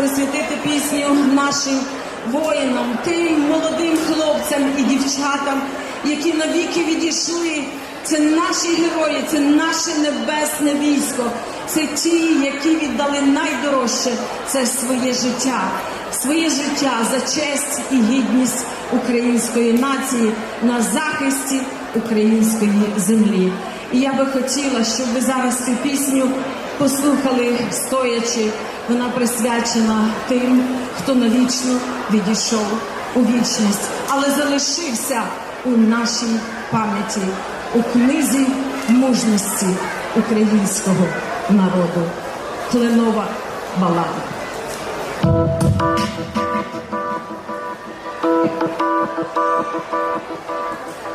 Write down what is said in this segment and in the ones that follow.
присвятити пісню нашим воїнам, тим молодим хлопцям і дівчатам, які навіки відійшли. Це наші герої, це наше небесне військо. Це ті, які віддали найдорожче це своє життя, своє життя за честь і гідність української нації на захисті української землі. І я би хотіла, щоб ви зараз цю пісню послухали стоячи. Вона присвячена тим, хто навічно відійшов у вічність, але залишився у нашій пам'яті, у книзі мужності українського народу. Кленова балада.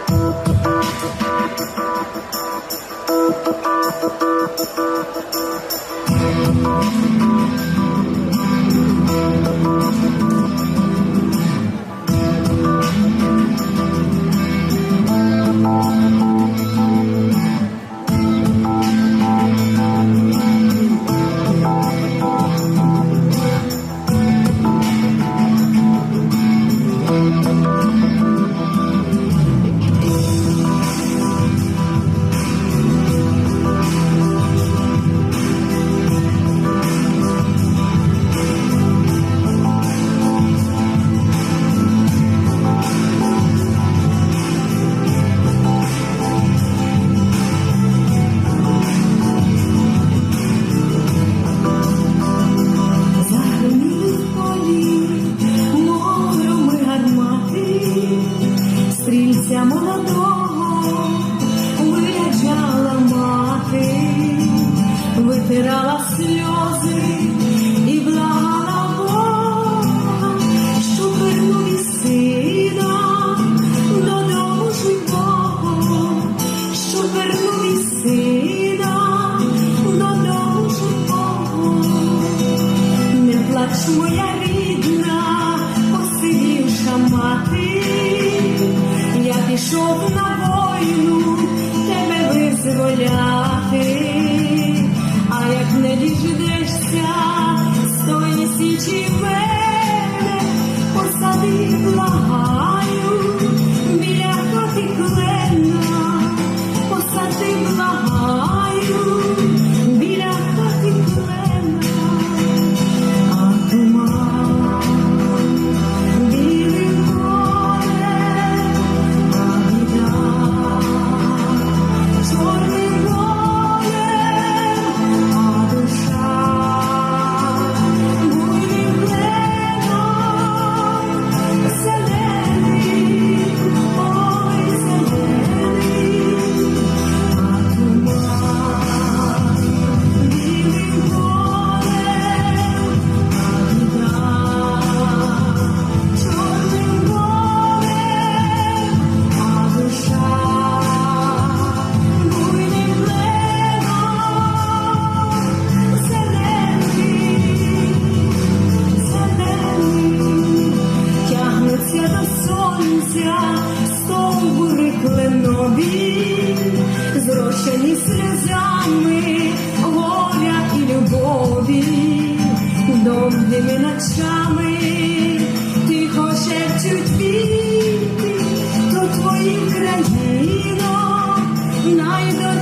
Загриміли сльози і благала що вернув і сина. Додому живого, що вернув і сина. Додому живого. Не плач, моя рідна, посивівша мати, я пішов на війну тебе визволяти, body. сонця, стовбури кленові, зрощені сльозами горя і любові, довгими ночами тихо шепчуть віти, то твоїх країно найдо.